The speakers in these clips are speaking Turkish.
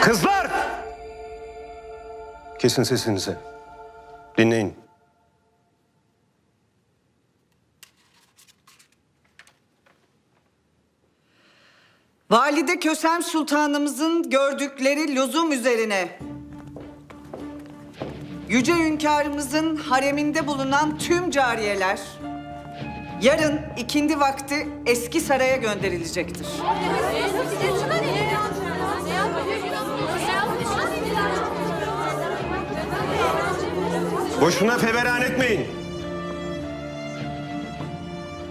Kızlar! Kesin sesinizi. Dinleyin. Valide Kösem Sultanımızın gördükleri lüzum üzerine Yüce Hünkârımızın hareminde bulunan tüm cariyeler yarın ikindi vakti eski saraya gönderilecektir. Boşuna feveran etmeyin.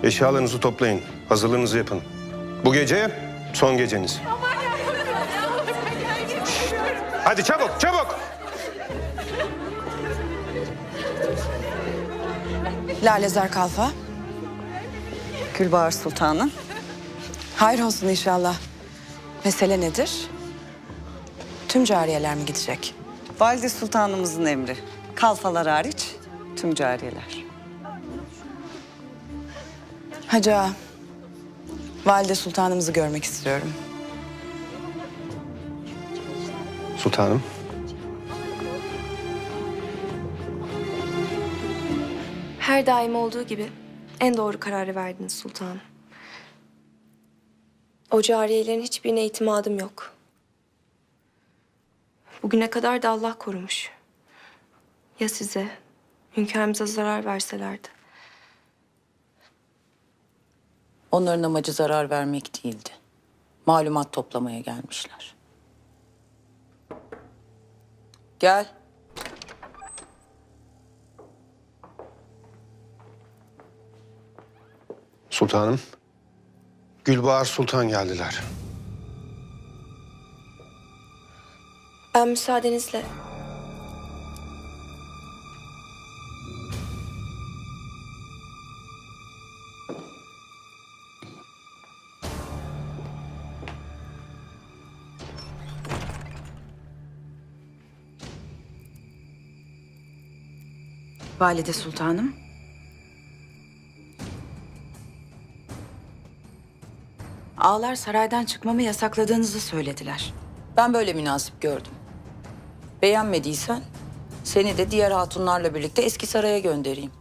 Eşyalarınızı toplayın. Hazırlığınızı yapın. Bu gece son geceniz. Hadi çabuk, çabuk. Lalezar Kalfa. Gülbahar Sultanım. Hayır olsun inşallah. Mesele nedir? Tüm cariyeler mi gidecek? Valide Sultanımızın emri. Kalfalar hariç tüm cariyeler. Hacı ağa, Valide Sultanımızı görmek istiyorum. Sultanım. Her daim olduğu gibi en doğru kararı verdiniz sultanım. O cariyelerin hiçbirine itimadım yok. Bugüne kadar da Allah korumuş. Ya size, hünkârımıza zarar verselerdi? Onların amacı zarar vermek değildi. Malumat toplamaya gelmişler. Gel. Sultanım. Gülbahar Sultan geldiler. Ben müsaadenizle Valide Sultanım. Ağlar saraydan çıkmamı yasakladığınızı söylediler. Ben böyle münasip gördüm. Beğenmediysen seni de diğer hatunlarla birlikte eski saraya göndereyim.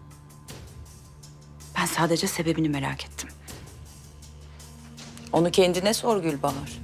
Ben sadece sebebini merak ettim. Onu kendine sor Gülbahar.